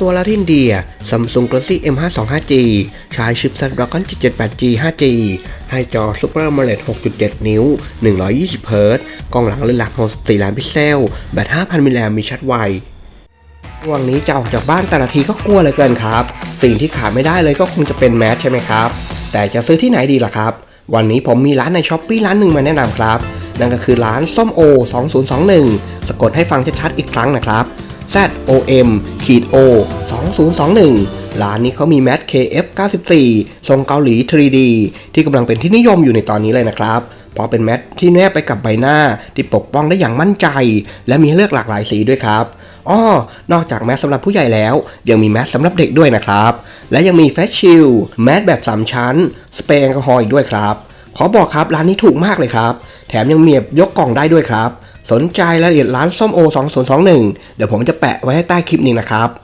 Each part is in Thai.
ตัวล้วที่อินเดีย Samsung Galaxy M525G ใช้ชิป Snapdragon 778G 5G ให้จอ Super AMOLED 6.7 นิ้ว 120 Hz กล้องหลังเลนส์หลัก 64 ล้านพิกเซล แบต 5,000 มิลลิแอมมีชัดไวช่วงนี้จะออกจากบ้านแต่ละทีก็กลัวเลยเกินครับ สิ่งที่ขาดไม่ได้เลยก็คงจะเป็นแมสใช่ไหมครับ แต่จะซื้อที่ไหนดีล่ะครับ วันนี้ผมมีร้านในช้อปปี้ร้านหนึ่งมาแนะนำครับ นั่นก็คือร้านส้มโอ 2021 สะกดให้ฟังชัดๆอีกครั้งนะครับ Z O M ขีด O 2021 ร้านนี้เขามีแมส KF 94 ทรงเกาหลี 3D ที่กำลังเป็นที่นิยมอยู่ในตอนนี้เลยนะครับ เพราะเป็นแมสที่แนบไปกับใบหน้าที่ปกป้องได้อย่างมั่นใจ และมีเลือกหลากหลายสีด้วยครับอ้อนอกจากแมสสำหรับผู้ใหญ่แล้ว ยังมีแมสสำหรับเด็กด้วยนะครับ และยังมีแฟชชิลแมสแบบ 3 ชั้น สเปรย์แอลกอฮอล์อีกด้วยครับ ขอบอกครับร้านนี้ถูกมากเลยครับ แถมยังเมีแบบยกกล่องได้ด้วยครับ สนใจรายละเอียดร้านส้มโอ 2021 เดี๋ยวผมจะแปะไว้ให้ใต้คลิปนี้นะครับ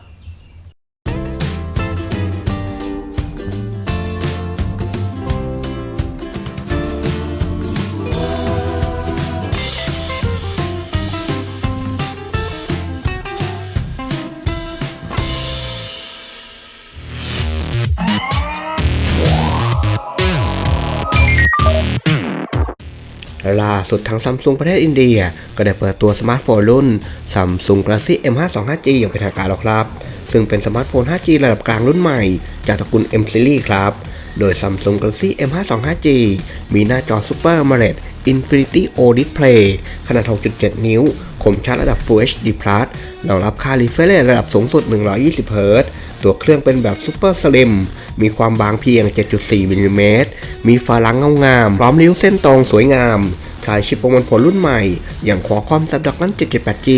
ล่าสุดทางซัมซุงประเทศอินเดีย ก็ได้เปิดตัวสมาร์ทโฟนรุ่น Samsung Galaxy M525G อย่างเป็นทางการแล้วครับ ซึ่งเป็นสมาร์ทโฟน 5G ระดับกลางรุ่นใหม่ จากตระกูล M Series ครับ โดย Samsung Galaxy M525G มีหน้าจอ Super AMOLED Infinity O Display ขนาด 6.7 นิ้ว คมชัดระดับ Full HD Plus รองรับค่า refresh rate ระดับสูงสุด 120 Hz ตัวเครื่องเป็นแบบ Super Slim มีความบางเพียง 7.4มิลลิเมตร มีฝาหลังเงางาม พร้อมริ้วเส้นตรงสวยงาม ใช้ชิปประมวลผลรุ่นใหม่ อย่างคอคอม Snapdragon 778G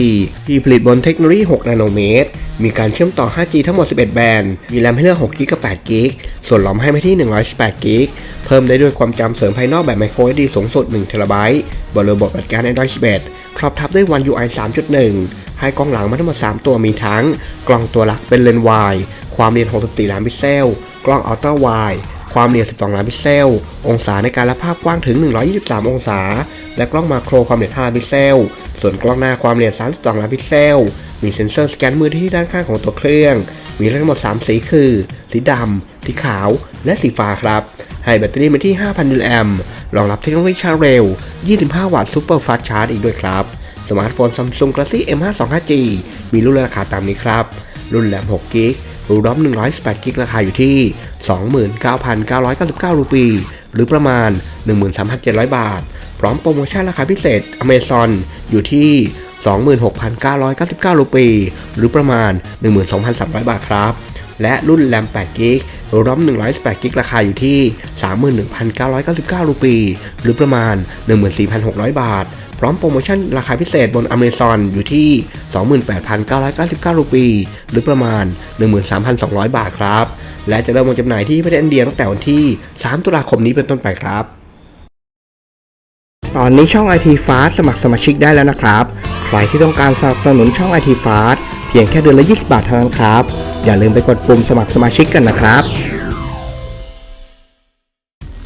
ที่ผลิตบนเทคโนโลยี 6 นาโนเมตร มีการเชื่อมต่อ 5G ทั้งหมด 11 แบนด์ มีแรมให้เลือก 6 กิกกับ8กิกส่วนรอมให้ไม่ที่ 118กิกเพิ่มได้ด้วยความจำเสริมภายนอกแบบ Micro SD สูงสุด1 t b บนระบบปฏิบัติการ Android 11ครอบทับด้วย One UI 3.1ให้กล้องหลังมาทั้งหมด 3 ตัวมีทั้ง กล้องตัวหลักเป็นเลนส์วาย ความเรียน 64 ล้านพิกเซล กล้องอัลตร้าไวด์ความเรียน12 ล้านพิกเซล องศาในการรับภาพกว้างถึง 123 องศา และกล้องมาโครความเรียน5ล้านพิกเซล ส่วนกล้องหน้าความเรียน32 ล้านพิกเซล มีเซ็นเซอร์สแกนมือที่ด้านข้างของตัวเครื่อง มีทั้งหมด 3 สีคือ สีดำ สีขาว และสีฟ้าครับ ให้แบตเตอรี่มาที่ 5,000มิลลิแอมป์รองรับเทคโนโลยีชาร์จเร็ว 25 วัตต์ซูเปอร์ฟาสต์ชาร์จอีกด้วยครับ สมาร์ทโฟน Samsung Galaxy M525G มีรุ่นราคาตามนี้ครับ รุ่นแรม6กิก รูรอม118กิกราคาอยู่ที่ 29,999 รูปี หรือประมาณ 13,700 บาท พร้อมโปรโมชั่นราคาพิเศษ Amazon อยู่ที่ 26,999 รูปี หรือประมาณ 12,300 บาทครับ และรุ่นแรม8กิกรอม118กิกราคาอยู่ที่ 31,999 รูปี หรือประมาณ 14,600 บาท ร้อมโปรโมชั่นราคาพิเศษบน Amazon อยู่ที่ 28,999 รูปี หรือประมาณ 13,200 บาทครับ และจะเริ่มวางจำหน่ายที่ประเทศอินเดียตั้งแต่วันที่ 3 ตุลาคมนี้เป็นต้นไปครับ ตอนนี้ช่อง IT Fast สมัครสมาชิกได้แล้วนะครับ ใครที่ต้องการสนับสนุนช่อง IT Fast เพียงแค่เดือนละ 20 บาทเท่านั้นครับ อย่าลืมไปกดปุ่มสมัครสมาชิกกันนะครับ